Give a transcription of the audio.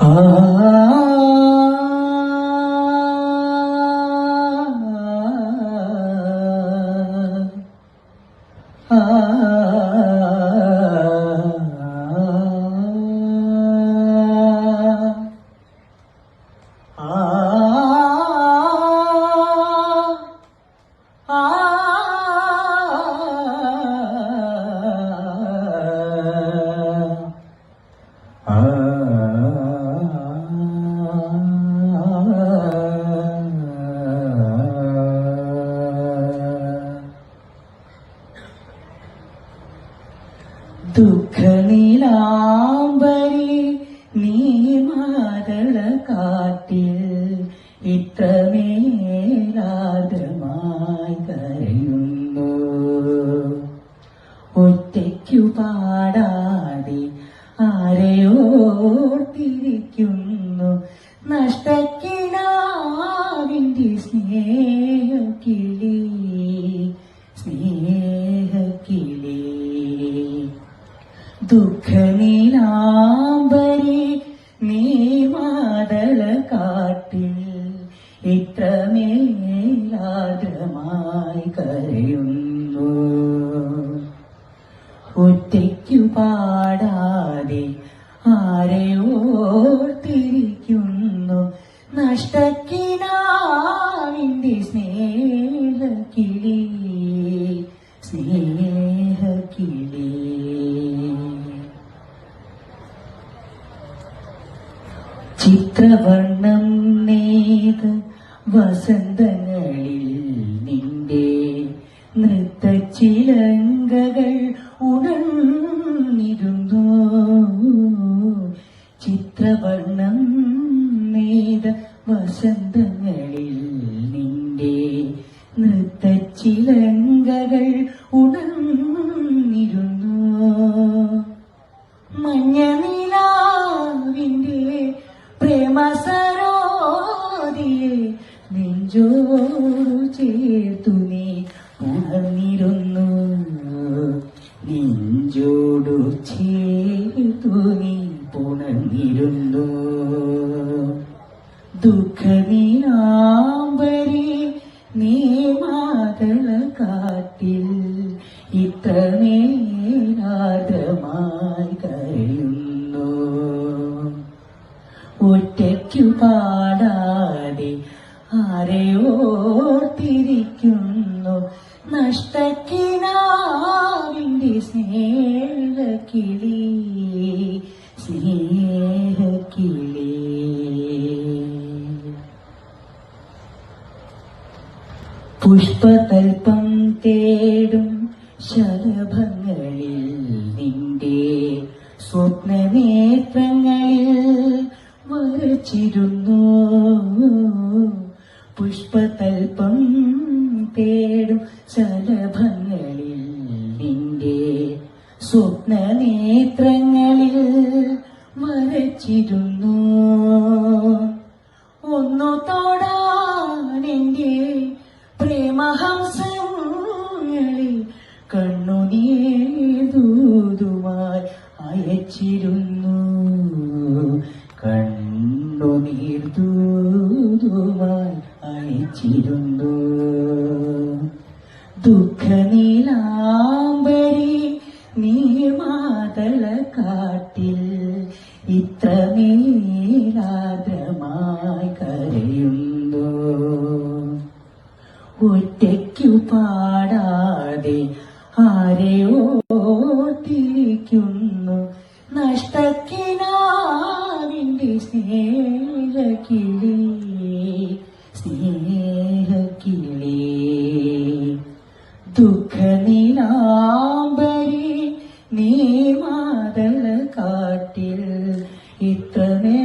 ആ ദുഃഖനിലാംബരി നീ മാതള കാട്ടിൽ ഇത്രമേലാദ്രമായി കരയുന്നു. ഒറ്റയ്ക്കു പാടാതെ ആരെയോർത്തിരിക്കുന്നു നഷ്ടക്കിനാവിന്റെ ദുഃഖനീലാംബരി നീ മാതള കാട്ടിൽ ഇത്രമേലാദ്രമായി കരയുന്നു. ഒറ്റയ്ക്കു പാടാതെ ആരെയോർത്തിരിക്കുന്നു നഷ്ടക്കിനാവിന്റെ ചിത്രവർണം നേത് വസന്തങ്ങളിൽ നിന്റെ നൃത്തച്ചിലങ്കകൾ ഉണർന്നിരുന്നു. ചിത്രവർണം നേത് വസന്തങ്ങളിൽ നെഞ്ചോടു ചേർത്തു നീ ഉണർന്നിരുന്നു. നെഞ്ചോടു ചേർത്തു നീ പുണർന്നിരുന്നു. ദുഃഖനീലാംബരി നീ മാതള കാട്ടിൽ ഇത്രനേരാതമായി കഴിയുന്നു ഒറ്റയ്ക്കു പാടാതെ ആരെയോർത്തിരിക്കുന്നു? നഷ്ടക്കിനാവിന്റെ സ്നേഹക്കിളി സ്നേഹക്കിളി. പുഷ്പതൽപ്പം തേടും ശലഭങ്ങളിൽ നിന്റെ സ്വപ്നനേത്രങ്ങളിൽ വരച്ചിരുന്നു പുഷ്പതൽപ്പം തേടും ശലഭങ്ങളിൽ നിന്റെ സ്വപ്ന നേത്രങ്ങളിൽ വരച്ചിരുന്നു ഒന്നു തൊടാനെന്റെ പ്രേമഹംസങ്ങളിൽ കണ്ണുനീർദൂതുമായി അയച്ചിരുന്നു കണ്ണുനീർദൂതുമായി അയച്ചിരുന്നു. ദുഃഖനീലാംബരി നീ മാതള കാട്ടിൽ ഇത്രമേലാദ്രമായി കരയുന്നു. ഒറ്റയ്ക്കു പാടാതെ ആരെയോർത്തിരിക്കുന്നു നഷ്ടക്കിനാവിന്റെ സ്നേഹക്കിളി ദുഃഖനീലാംബരി നീ മാതൽ കാട്ടിൽ ഇത്രനേ